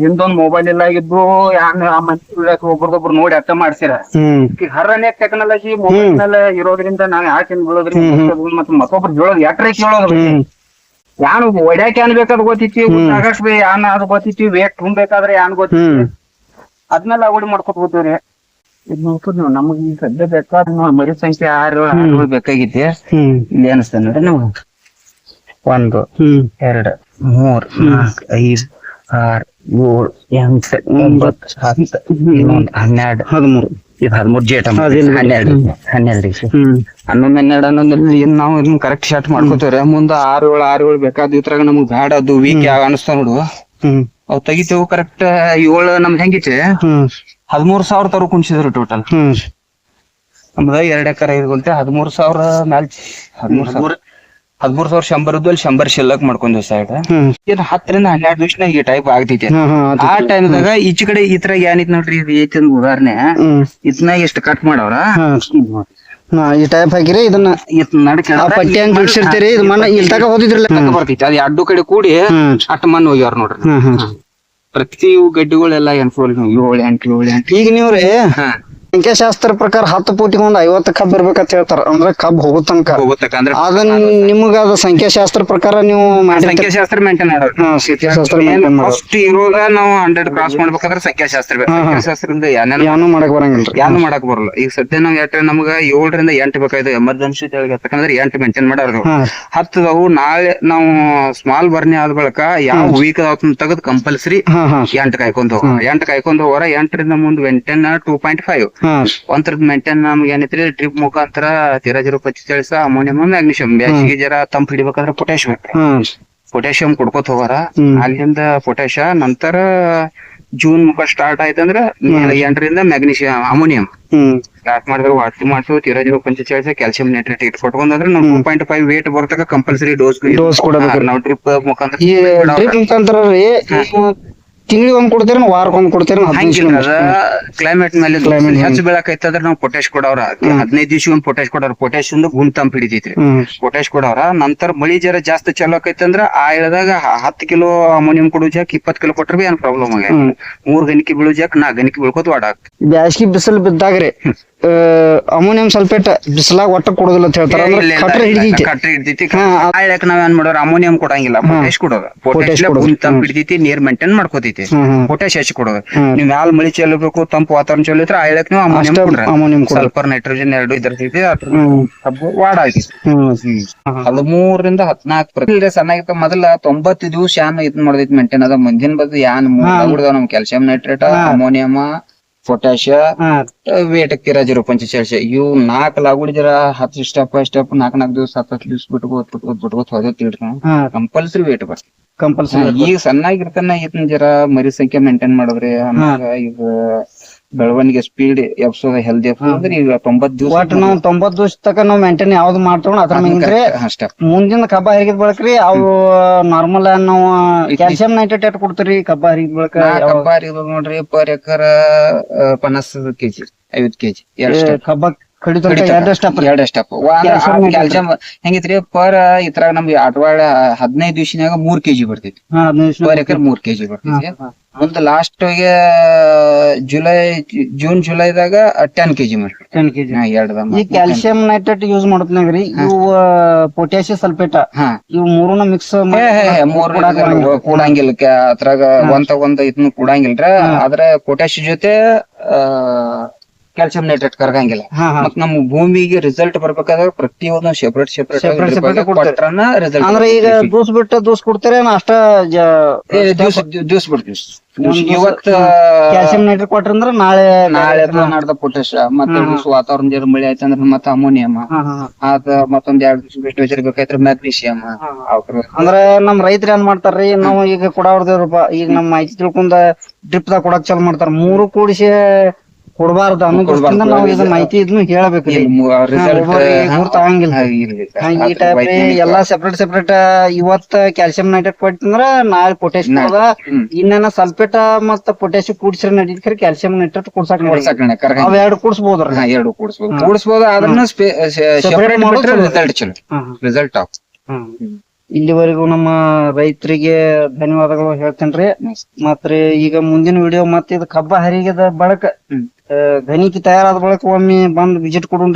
ಹಿಂದೊಂದ್ mobile ಇಲ್ಲ ಆಗಿದ್ದು ಯಾನ್ ಆ ಮಂದಿ ಒಬ್ರದೊಬ್ರು ನೋಡಿ ಅರ್ಥ ಮಾಡ್ಸಿರ. ಹ್ಮ್. ಈಗ ಹರ್ರನೇ ಟೆಕ್ನಾಲಜಿ ಮೊಬೈಲ್ ಮೇಲೆ ಇರೋದ್ರಿಂದ ನಾವ್ ಯಾಕೆ ಬೀಳೋದ್ರಿಂದ ಮತ್ತೆ ಮತ್ತೊಬ್ರು ಹೇಳೋದು ಎಟ್ರೆ ಕೇಳೋದು ಯಾನು ಒಡ್ಯಾಕ ಏನ್ ಬೇಕಾದ್ ಗೊತ್ತಿತ್ತು ಆಗಸ್ಟ್ ಬಿ ಯಾನ್ ಅದು ಗೊತ್ತಿತ್ತು ವೇಟ್ ತುಂಬಬೇಕಾದ್ರೆ ಯಾನ್ ಗೊತ್ತಿತ್ತು. ಅದ್ಮೇಲೆ ಅವಡಿ ಮಾಡ್ಕೊತ ಹೋಗ್ತೀವ್ರಿ ಇದ್ ನೋಡ್ಕೊದ್ ನೀವು ನಮಗ್ ಈ ಸದ್ಯ ಬೇಕಾದ ನಾವು ಮರಿ ಸಂಖ್ಯೆ ಆರು ಆರು ಬೇಕಾಗಿತ್ತೆ ಇಲ್ಲಿ ಅನಿಸ್ತದೆ ನೋಡ್ರಿ ನಮಗ್ ಒಂದು ಎರಡು ಮೂರ್ ನಾಲ್ಕ್ ಐದ್ ಆರ್ ಏಳ್ ಎಂಟ್ ಒಂಬತ್ ಹತ್ತು ಇನ್ನೊಂದ್ ಹನ್ನೆರಡು ಹದಿಮೂರು ಇದು ಹದಿಮೂರ್ ಜೇಟ್. ಹನ್ನೆರಡು ಹನ್ನೆರಡು ಹನ್ನೊಂದ್ ಹನ್ನೆರಡು ಹನ್ನೊಂದ್ ಇನ್ ನಾವು ಇದನ್ನ ಕರೆಕ್ಟ್ ಶಾರ್ಟ್ ಮಾಡ್ಕೋತೇವ್ರಿ? ಮುಂದ ಆರು ಏಳು ಆರು ಏಳು ಬೇಕಾದ ಇದ್ರಾಗ ನಮಗ್ ಬ್ಯಾಡ ಅದು ವೀಕ್ ಯಾವ ಅನಿಸ್ತಾವ ನೋಡು. ಹ್ಮ್. ಅವ್ ತೆಗಿತೇವು ಕರೆಕ್ಟ್ ಏಳು ನಮ್ದು ಹೆಂಗಿತ್ತೆ ಹ್ಮ್. ಹದಿಮೂರ್ ಸಾವಿರ ತರ ಕುಂಚಿದ್ರು ಟೋಟಲ್ ನಮ್ದ ಎರಡ್ ಎಕರೆ ಗುಂಟೆ ಹದಿಮೂರ್ ಸಾವಿರ ಮ್ಯಾಲ್ ಹದಿಮೂರ್ ಸಾವಿರ. ಹದಿಮೂರ್ ಸಾವಿರ ಶಂಬರದ್ದು ಅಲ್ಲಿ ಶಂಬರ್ ಶಿಲ್ಲಕ್ ಮಾಡ್ಕೊಂಡ್ವಿ ಸೈಡ್ ಇದು ಹತ್ತರಿಂದ ಹನ್ನೆರಡು ದಿವಸನಾಗ ಈ ಟೈಪ್ ಆಗ್ತೈತಿ ಆ ಟೈಮ್ ದಾಗ ಆ ಟೈಮ್ದಾಗ ಈಚೆ ಕಡೆ ಈ ತರ ಏನಿತ್ ನೋಡ್ರಿ ಇದು ಐತಿ ಉದಾಹರಣೆ ಇದನ್ನ ಇದ್ನ ಎಷ್ಟು ಕಟ್ ಮಾಡವ್ರ? ಈ ಟೈಪ್ ಹಾಕಿರಿ ಇದನ್ನ. ಪಟ್ಟಿ ಹಂಗ್ ಬಿಡ್ಸಿರ್ತೀರಿ ಇದು ಮಣ್ಣ ಇಲ್ಲಿ ತಕ ಹೋದಿದ್ರಲ್ಲ. ಬರ್ತೈತಿ ಅದ್ ಎರಡು ಕಡೆ ಕೂಡಿ ಅಟ್ ಮಣ್ಣು ಹೋಗ್ಯಾರ ನೋಡ್ರಿ. ಪ್ರತಿ ಇವು ಏನ್ ಎನ್ಫೋಲ್ ಏಳು ಎಂಟು ಏಳು ಎಂಟು. ಈಗ ನೀವ್ರಿ ಹಾ. ಸಂಖ್ಯಾಶಾಸ್ತ್ರ ಪ್ರಕಾರ ಹತ್ತು ಪೂಟಿಗೆ ಒಂದ್ ಐವತ್ತು ಕಬ್ ಇರ್ಬೇಕಂತ ಹೇಳ್ತಾರ. ಅಂದ್ರೆ ಕಬ್ ಹೋಗೋ ತನಕ. ಹೋಗುತ್ತಕಂದ್ರೆ ಅದನ್ನ ನಿಮಗ ಅದ ಸಂಖ್ಯಾಶಾಸ್ತ್ರ ಪ್ರಕಾರ ನೀವು ಮಾಡಿರ್ತೀರಿ. ಸಂಖ್ಯಾಶಾಸ್ತ್ರ ಮೇಂಟೈನ್ ಮಾಡೋದು. ಹಾ ಸಂಖ್ಯಾಶಾಸ್ತ್ರ maintain ಮಾಡೋದು. ಫಸ್ಟ್ ಇರೋದ ನಾವು ಹಂಡ್ರೆಡ್ ಕ್ರಾಸ್ ಮಾಡ್ಬೇಕಾದ್ರೆ ಸಂಖ್ಯಾಶಾಸ್ತ್ರ ಬೇಕು ಸಂಖ್ಯಾಶಾಸ್ತ್ರದಿಂದ ಏನೇನು ಏನು ಮಾಡಕ್ ಬರಂಗಿಲ್ರಿ. ಮಾಡಕ್ ಬರಲ್ಲ. ಈಗ ಸದ್ಯ ನಾವ್ ಎಟ್ರೆ ನಮ್ಗ ಏಳರಿಂದ ಎಂಟು ಬೇಕಾಯ್ತು. ಎಮರ್ಜೆನ್ಸಿ ಯಾಕಂದ್ರೆ ಎಂಟು ಮೇಂಟೈನ್ ಮಾಡೋರು ಹಾ. ಹತ್ತದವು ನಾಳೆ ನಾವು ಸ್ಮಾಲ್ ಬರ್ನಿ ಆದ ಬಳಿಕ ಯಾವ ವೀಕ್ ತೆಗೆದು ಕಂಪಲ್ಸರಿ ಹಾ ಹಾ. ಎಂಟು ಕಾಯ್ಕೊಂಡ್ ಹೋಗ. ಎಂಟು ಕಾಯ್ಕೊಂಡ್ ಹೋಗೋರ ಎಂಟರಿಂದ ಮುಂದ್ ವೆಂಟೆನ್ ಟೂ ಪಾಯಿಂಟ್ ಫೈವ್ ಒಂಥರದ ಮೇಂಟೈನ್ ನಮ್ಗೆ ಏನೈತ್ರಿ ಡ್ರಿಪ್ ಮುಖಾಂತರ ತೀರಾ ಜೀರೋ ತಿಳಿಸ ಅಮೋನಿಯಂ ಮ್ಯಾಗ್ನೀಷಿಯಂ ಬ್ಯಾಸಿಗೆ ಜರ ತಂಪ್ ಹಿಡಿಬೇಕಂದ್ರೆ ಪೊಟ್ಯಾಶ್ ಹಾ. ಪೊಟ್ಯಾಶಿಯಂ ಕೊಡ್ಕೋತ ಹೋಗಾರ. ಅಲ್ಲಿಂದ ಪೊಟ್ಯಾಶ ನಂತರ ಜೂನ್ ಮುಖ ಸ್ಟಾರ್ಟ್ ಆಯ್ತಂದ್ರ ಎಂಟರಿಂದ ಮ್ಯಾಗ್ನೀಷಿಯಂ ಅಮೋನಿಯಂ ಸ್ಟಾರ್ಟ್ ಮಾಡಿದ್ರೆ ವಾಟ್ಸಿ ಮಾಡ್ತು ತೀರಾ ಜೀರೋ ಪಂಚೇಳಿಸ ಕ್ಯಾಲ್ಸಿಯಂ ನೈಟ್ರೇಟ್ ಇಟ್ಕೊಟ್ಕೊಂಡ್ರೆ ನಮ್ ಟೂ ಪಾಯಿಂಟ್ ಫೈವ್ ವೇಟ್ ಬರ್ತಕ್ಕ ಕಂಪಲ್ಸರಿ ಡೋಸ್ ಡೋಸ್ ಕೊಡಬೇಕು. ನಾವು ಡ್ರಿಪ್ ಮುಖಾಂತರ ತಿಂಗಳಿಗೆ ಒಂದ್ ಕೊಡ್ತೀರ ವಾರಕ್ಕೆ ಒಂದ್ ಕೊಡ್ತೀರ ಹಂಗಿಲ್ಲ ಕ್ಲೈಮೇಟ್ ಮೇಲೆ ಹೆಚ್ಚು ಬೆಳಕೈತಂದ್ರ ನಾವು ಪೊಟ್ಯಾಶ್ ಕೊಡವ್ರ. ಹದಿನೈದು ದಿವಸ ಒಂದ್ ಪೊಟ್ಯಾಶ್ ಕೊಡವ್ರ. ಪೊಟ್ಯಾಶ್ ಒಂದು ಗುಂಡ್ ತಂಪ್ ಹಿಡಿತೈತ್ರಿ. ಪೊಟ್ಯಾಶ್ ಕೊಡವ್ರ. ನಂತರ ಮಳಿ ಜರ ಜಾಸ್ತಿ ಚಲೋ ಆಕೈತಂದ್ರ ಆ ಇಳದಾಗ ಹತ್ತು ಕಿಲೋ ಅಮೋನಿಯಂ ಕೊಡೋ ಜಾಕ್ ಇಪ್ಪತ್ ಕಿಲೋ ಕೊಟ್ರ ಬಿ ಏನ್ ಪ್ರಾಬ್ಲಮ್ ಆಗ ಹ್ಮ್. ಮೂರ್ ಗಣಿಕೆ ಬೀಳೋ ಜಾಕ್ ನಾಲ್ಕು ಗಣಿಕೆ ಬೀಳ್ಕೋತ ವಾಡ ಬ್ಯಾಸ್ಗಿ ಬಿಸಿಲು ಬಿದ್ದಾಗ್ರಿ ಅಮೋನಿಯಂ ಸಲ್ಫೇಟ್ ಬಿಸಿಲಾಗ ಒಟ್ಟ ಕೊಡೋದಿಲ್ಲ ಅಂತ ಹೇಳ್ತಾರ. ಅಂದ್ರೆ ಕಟ್ರ ಹಿಡಿದೈತಿ ಕಟ್ರಿ ಹಿಡಿತೈತಿ. ಹಾ, ಆ- ಆ ಇಳಕ್ ನಾವ್ ಏನ್ ಮಾಡೋರು? ಅಮೋನಿಯಂ ಕೊಡಂಗಿಲ್ಲ ಪೊಟ್ಯಾಶ್ ಕೊಡೋದು. ಪೊಟ್ಯಾಶ್ ತಂಪ್ ಹಿಡಿತೈತಿ ನೀರ್ ಮೇಂಟೈನ್ ಮಾಡ್ಕೋತೈತಿ. ಪೊಟ್ಯಾಶ್ ಹೆಚ್ಚು ಕೊಡೋದು. ನೀವು ಮ್ಯಾಲ ಮಳಿ ಚೆಲ್ಲಬೇಕು ತಂಪು ವಾತಾವರಣ ಚಲೋ ಆಯ್ಲಕ್ ನೀವು ಅಮೋನಿಯಂ ಕೊಡ್ರಿ. ಅಮೋನಿಯಂ ಸಲ್ಫರ್ ನೈಟ್ರೋಜನ್ ಎರಡು ಹ್ಮ್. ಕಬ್ಬು ವಾಡ ಆಗಿ ಹದಿಮೂರರಿಂದ ಹದಿನಾಲ್ಕು ಪ್ರತಿ ಸಣ್ಣ ಮೊದಲ ತೊಂಬತ್ತು ದಿವಸ ಯಾನ್ ಇದ್ ಮಾಡದೈತಿ ಮೇಂಟೈನ್ ಅದ. ಮುಂದಿನ ಬದ್ ಯಾನ್ ಮೂರ್ದಾವ್ ನಮ್ ಕ್ಯಾಲ್ಸಿಯಂ ನೈಟ್ರೇಟ್ ಅಮೋನಿಯಂ ಪೊಟ್ಯಾಶ ಹಾ. ವೇಟ್ ಕಿರಾ ಜೀರೋ ಪಂಚಶಾಶ ಇವು ನಾಲ್ಕ್ ಲಾಗುಡಿ ಜರ ಹತ್ತು ಸ್ಟೆಪ್ ಸ್ಟೆಪ್ ನಾಲ್ಕ್ ನಾಲ್ಕು ದಿವಸ ಹತ್ತು ಹತ್ತು ದಿವಸ ಬಿಟ್ಕೋತ್ ಬಿಟ್ಕೋತ್ ಬಿಟ್ಕೋತ್ ಹೋದ ತಿಳ್ತಾನ ಹಾ. ಕಂಪಲ್ಸರಿ ವೇಟ್ ಬರ್ ಕಂಪಲ್ಸರಿ ಈಗ ಸಣ್ಣಾಗಿರ್ತಾನ ಇತ್ನ ಜರ ಮರಿ ಸಂಖ್ಯೆ ಮೇಂಟೈನ್ ಮಾಡಿದ್ರೆ. ಆಮೇಲೆ ಈಗ ಬೆಳವಣಿಗೆ ಸ್ಪೀಡ್ ಎಬ್ಸೋದ ಹೆಲ್ದಿ ಅಂದ್ರೆ ಈಗ ತೊಂಬತ್ ದಿವಸ ಒಟ್ ನಾವ್ ತೊಂಬತ್ ದಿವಸ ತಕ ನಾವ್ ಮೇಂಟೈನ್ ಯಾವ್ದು ಮಾಡ್ತೇವ ಅದ್ರ ಮ್ಯಾಗಿಂದ್ರಿ ಸ್ಟೆಪ್ ಮುಂದಿನ ಕಬ್ಬ ಹರಿಗಿದ ಬಳಕ್ರಿ ಅವು ನಾರ್ಮಲ್ ನಾವು ಕ್ಯಾಲ್ಸಿಯಂ ನೈಟ್ರೇಟ್ ಎಟ್ ಕೊಡ್ತೀರಿ ಕಬ್ಬ ಹರಿಗಿದ ಬಳಕ? ಕಬ್ಬಾರಿ ನೋಡ್ರಿ ಪರ್ ಎಕರ್ ಪನ್ನಾಸ್ ಕೆಜಿ ಐವತ್ ಕೆಜಿ ಕಬ್ಬ ಕಡಿತ ಎರಡು ಸ್ಟೆಪ್ ಎರಡ್ ಸ್ಟೆಪ್ ಕ್ಯಾಲ್ಸಿಯಂ ಹೆಂಗೈತ್ರಿ? ಪರ್ ಇದ್ರಾಗ ನಮ್ಗೆ ಆಟವಾಡ ಹದಿನೈದು ದಿವಸನಾಗ ಮೂರ್ ಕೆಜಿ ಬರ್ತೈತಿ. ಪರ್ ಎಕರ್ ಮೂರ್ ಕೆಜಿ ಬರ್ತೈತಿ. ಮುಂದ ಲಾಸ್ಟ್ಗೆ ಜುಲೈ ಜೂನ್ ಜುಲೈದಾಗ ಟೆನ್ ಕೆಜಿ ಮಾಡ್ತೀವಿ. Ten K G. ಎರಡ್ ಈ ಕ್ಯಾಲ್ಸಿಯಂ ನೈಟ್ರೇಟ್ ಯೂಸ್ ಮಾಡೋದ್ನಾಗ್ರಿ? ಇವು ಪೊಟ್ಯಾಸಿಯಂ ಸಲ್ಫೇಟ್ ಇವು ಮೂರನ್ನ ಮಿಕ್ಸ್ ಮೂರ್ ಕೂಡಂಗಿಲ್ಲ. ಅದ್ರಾಗ ಒಂದ ಒಂದ್ ಇದನ್ನು ಕೂಡಂಗಿಲ್ರ. ಆದ್ರೆ ಪೊಟ್ಯಾಸಿಯಂ ಜೊತೆ ಕ್ಯಾಲ್ಸಿಯಂ ನೈಟ್ರೇಟ್ ಕರಗಂಗಿಲ್ಲ. ಹಾ ಹಾ. ಮತ್ ನಮ್ ಭೂಮಿಗೆ ರಿಸಲ್ಟ್ ಬರ್ಬೇಕಾದ್ರೆ ಪ್ರತಿಯೊಂದು ಸೆಪರೇಟ್ Separate ಸೆಪರೇಟ್ separate ಕೊಡ್ತಾರೆ. ಅಂದ್ರೆ ಈಗ ದೂಸ್ ಬಿಟ್ಟು ದೂಸ್ ಕೊಡ್ತಾರೆ ಅಷ್ಟ ದಿವ್ಸ ದಿವ್ಸ ಬಿಡ್ತೀವಿ. ಇವತ್ತ ಕ್ಯಾಲ್ಸಿಯಂ ನೈಟ್ರೇಟ್ ಕೊಟ್ರಂದ್ರ ನಾಳೆ ನಾಳೆ ನಾಡ್ದ ಪೊಟ್ಯಾಶ ಮತ್ತೆ ದಿವ್ಸ ವಾತಾವರಣ ಜರ ಮಳೆ ಆಯ್ತಂದ್ರ ಮತ್ತ ಅಮೋನಿಯಂ ಹಾ, ಹಾ, ಹಾ. ಅದ ಮತ್ತೊಂದ್ ಎರಡ್ ದಿವಸ ಬಿಟ್ಟು ಬೇಕಾಯ್ತ್ರ ಮ್ಯಾಗ್ನೀಷಿಯಂ ಅಂದ್ರ ನಮ್ ರೈತರು ಏನ್ ಮಾಡ್ತಾರ್ರಿ ನಾವು ಈಗ ಕೊಡಾವ್ರದೇವ್ರಪ್ಪ ಈಗ ನಮ್ ಮಾಹಿತಿ ತಿಳ್ಕೊಂಡ ಡ್ರಿಪ್ ದಾಗ ಕೊಡಕ್ ಚಾಲು ಮಾಡ್ತಾರ. ಮೂರು ಕೂಡಿಸಿ ಕೊಡಬಾರ್ದು ಅನ್ನೋ ದೃಷ್ಟಿಯಿಂದ ನಾವು ಇದು ಮಾಹಿತಿ ಇದನ್ನು ಹೇಳ್ಬೇಕ್ರಿ ರಿಸಲ್ಟ್ ಗುರ್ತ ಆಗಂಗಿಲ್ಲ ಹಾ, ಈ ಟೈಪ್ ಎಲ್ಲಾ ಸೆಪರೇಟ್ ಸೆಪರೇಟ್ ಇವತ್ತ ಕ್ಯಾಲ್ಸಿಯಂ ನೈಟ್ರೇಟ್ ಕೊಟ್ಟಂದ್ರ ನಾಳೆ ಪೊಟ್ಯಾಶಿಯಂ ಅದ. ಇನ್ನೇನ ಸಲ್ಫೇಟ್ ಮತ್ತ ಪೊಟ್ಯಾಶಿಯಂ ಕೂಡಿಸ್ರೆ ನಡೀತಾರೆ ಕ್ಯಾಲ್ಸಿಯಂ ನೈಟ್ರೇಟ್ ಕೊಡ್ಸಕ್. ಅವ್ ಎರಡು ಕೂಡಿಸಬಹುದು ಎರಡು ಕೂಡಿಸಬಹುದು ಕೂಡಿಸ್ಬೋದು ಆದ್ರೂ ಸೆಪರೇಟ್ ಮಾಡೋದು ಮಾಡಿದ್ರೆ. ರಿಸಲ್ಟ್ ಚಲೋ. ರಿಸಲ್ಟ್ ಆಫ್ ಇಲ್ಲಿವರೆಗೂ ನಮ್ಮ ರೈತರಿಗೆ ಧನ್ಯವಾದಗಳು ಹೇಳ್ತೇನ್ರಿ. ಮತ್ರಿ ಈಗ ಮುಂದಿನ ವಿಡಿಯೋ ಮತ್ತೆ ಇದು ಕಬ್ಬ ಹರಿಗದ ಬಳಕ ಹ್ಮ್. ಗಣಿಕೆ ತಯಾರಾದ ಬಳಕ ಒಮ್ಮೆ ಬಂದ್ ವಿಸಿಟ್ ಕೊಡು